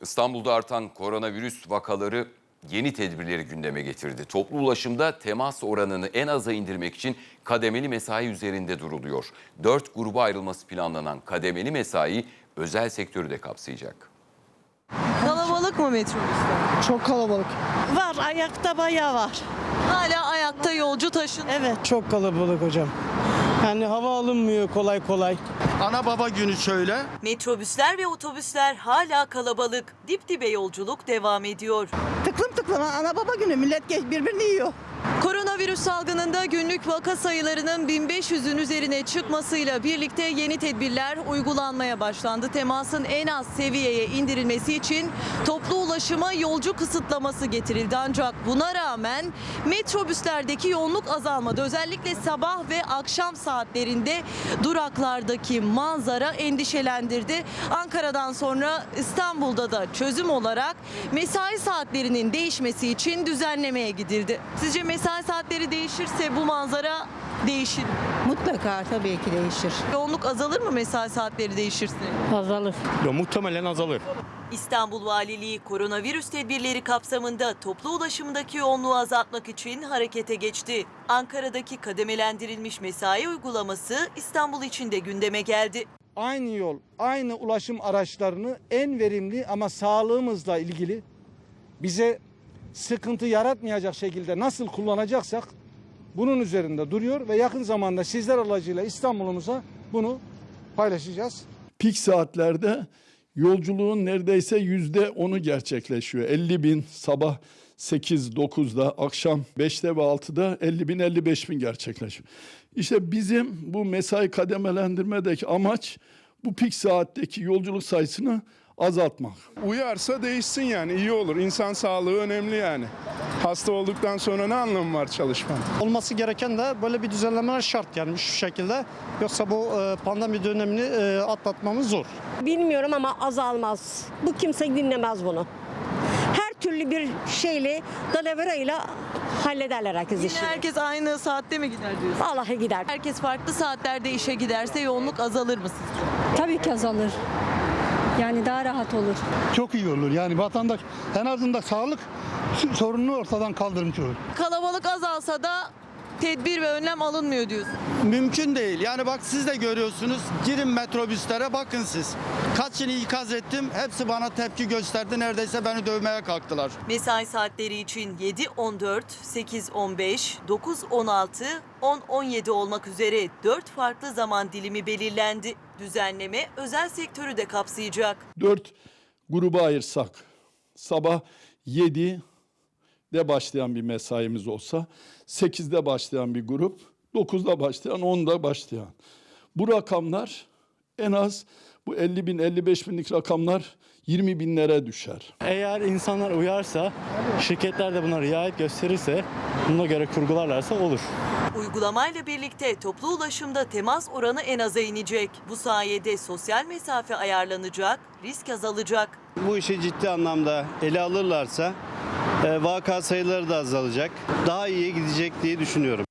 İstanbul'da artan koronavirüs vakaları yeni tedbirleri gündeme getirdi. Toplu ulaşımda temas oranını en aza indirmek için kademeli mesai üzerinde duruluyor. Dört gruba ayrılması planlanan kademeli mesai özel sektörü de kapsayacak. Kalabalık mı metrobüsler? Çok kalabalık. Var ayakta bayağı var. Hala ayakta yolcu taşın. Evet. Çok kalabalık hocam. Yani hava alınmıyor kolay kolay. Ana baba günü şöyle. Metrobüsler ve otobüsler hala kalabalık. Dip dibe yolculuk devam ediyor. Tıklım tıklım ana baba günü millet geç birbirini yiyor. Koronavirüs salgınında günlük vaka sayılarının 1500'ün üzerine çıkmasıyla birlikte yeni tedbirler uygulanmaya başlandı. Temasın en az seviyeye indirilmesi için toplu ulaşıma yolcu kısıtlaması getirildi. Ancak buna rağmen metrobüslerdeki yoğunluk azalmadı. Özellikle sabah ve akşam saatlerinde duraklardaki manzara endişelendirdi. Ankara'dan sonra İstanbul'da da çözüm olarak mesai saatlerinin değişmesi için düzenlemeye gidildi. Sizce mesai saatleri değişirse bu manzara değişir? Mutlaka tabii ki değişir. Yoğunluk azalır mı mesai saatleri değişirse? Azalır. Ya muhtemelen azalır. İstanbul Valiliği koronavirüs tedbirleri kapsamında toplu ulaşımdaki yoğunluğu azaltmak için harekete geçti. Ankara'daki kademelendirilmiş mesai uygulaması İstanbul için de gündeme geldi. aynı yol, aynı ulaşım araçlarını en verimli ama sağlığımızla ilgili bize sıkıntı yaratmayacak şekilde nasıl kullanacaksak bunun üzerinde duruyor ve yakın zamanda sizler aracıyla İstanbul'umuza bunu paylaşacağız. Pik saatlerde yolculuğun neredeyse yüzde onu gerçekleşiyor. 50 bin sabah 8-9'da, akşam 5'te ve 6'da 50 bin 55 bin gerçekleşiyor. İşte bizim bu mesai kademelendirmedeki amaç bu pik saatteki yolculuk sayısını azaltmak. Uyarsa değişsin yani iyi olur. İnsan sağlığı önemli yani. Hasta olduktan sonra ne anlamı var çalışmanın? Olması gereken de böyle bir düzenlemeler şart yani şu şekilde. Yoksa bu e, pandemi dönemini e, atlatmamız zor. Bilmiyorum ama azalmaz. Bu kimse dinlemez bunu. Her türlü bir şeyle dalaverayla hallederler herkes Yine işini. herkes aynı saatte mi gider diyorsun? Vallahi gider. Herkes farklı saatlerde işe giderse yoğunluk azalır mı sizce? Tabii ki azalır. Yani daha rahat olur. Çok iyi olur. Yani vatandaş en azından sağlık sorununu ortadan kaldırmış olur. Kalabalık azalsa da tedbir ve önlem alınmıyor diyorsun. Mümkün değil. Yani bak siz de görüyorsunuz. Girin metrobüslere bakın siz. Kaçını ikaz ettim. Hepsi bana tepki gösterdi. Neredeyse beni dövmeye kalktılar. Mesai saatleri için 7-14, 8-15, 9-16, 10-17 olmak üzere 4 farklı zaman dilimi belirlendi. Düzenleme özel sektörü de kapsayacak. Dört gruba ayırsak, sabah 7'de başlayan bir mesaimiz olsa, 8'de başlayan bir grup, 9'da başlayan, 10'da başlayan. Bu rakamlar en az bu 50 bin, 55 binlik rakamlar 20 binlere düşer. Eğer insanlar uyarsa, şirketler de buna riayet gösterirse, buna göre kurgularlarsa olur. Uygulamayla birlikte toplu ulaşımda temas oranı en aza inecek. Bu sayede sosyal mesafe ayarlanacak, risk azalacak. Bu işi ciddi anlamda ele alırlarsa vaka sayıları da azalacak. Daha iyiye gidecek diye düşünüyorum.